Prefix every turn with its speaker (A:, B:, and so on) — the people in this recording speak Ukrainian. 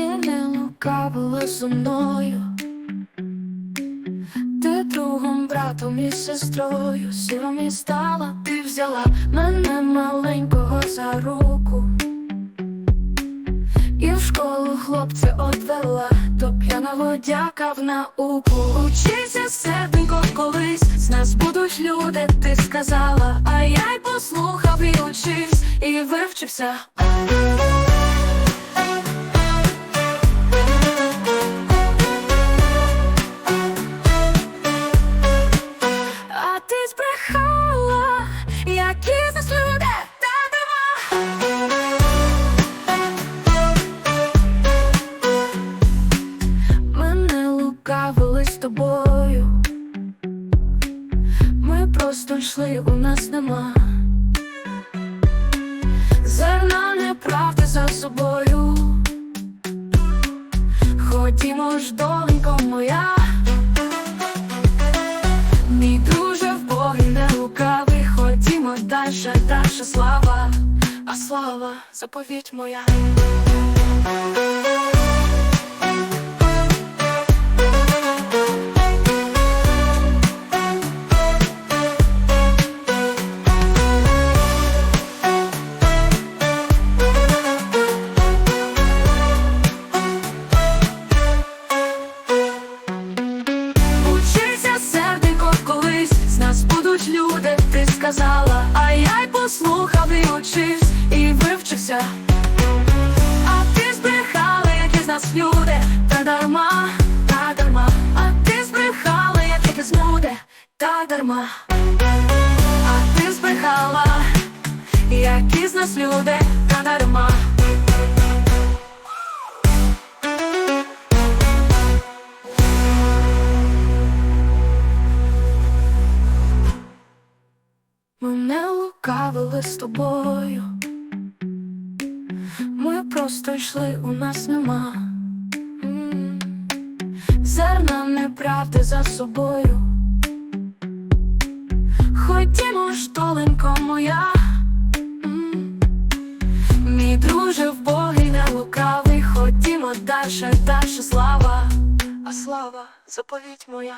A: Ти не лукавила зо мною, ти другом, братом і сестрою, силом і стала, ти взяла мене маленького за руку. І в школу хлопця одвела до п'яного дяка в науку. Учися, серденько, колись з нас будуть люди, ти сказала, а я й послухав і учився, і вивчився. Тобою. Ми просто йшли, у нас нема. Зерна неправди за собою. Ходімо ж, доленько моя. Мій друже в Богі не лукавий, ходімо дальше, дальше слава, а слава заповідь моя. Сказала, а я й послухав і учився, і вивчився. А ти збрехала, які з нас люди, та дарма, та дарма. А ти збрехала, які з люди, та дарма. А ти збрехала, які з нас люди, та дарма. Не лукавили з тобою. Ми просто йшли, у нас нема. Зерна неправди за собою. Ходімо ж, доленько моя. Мій друже в Богі не лукавий. Ходімо дальше, дальше слава, а слава заповідь моя.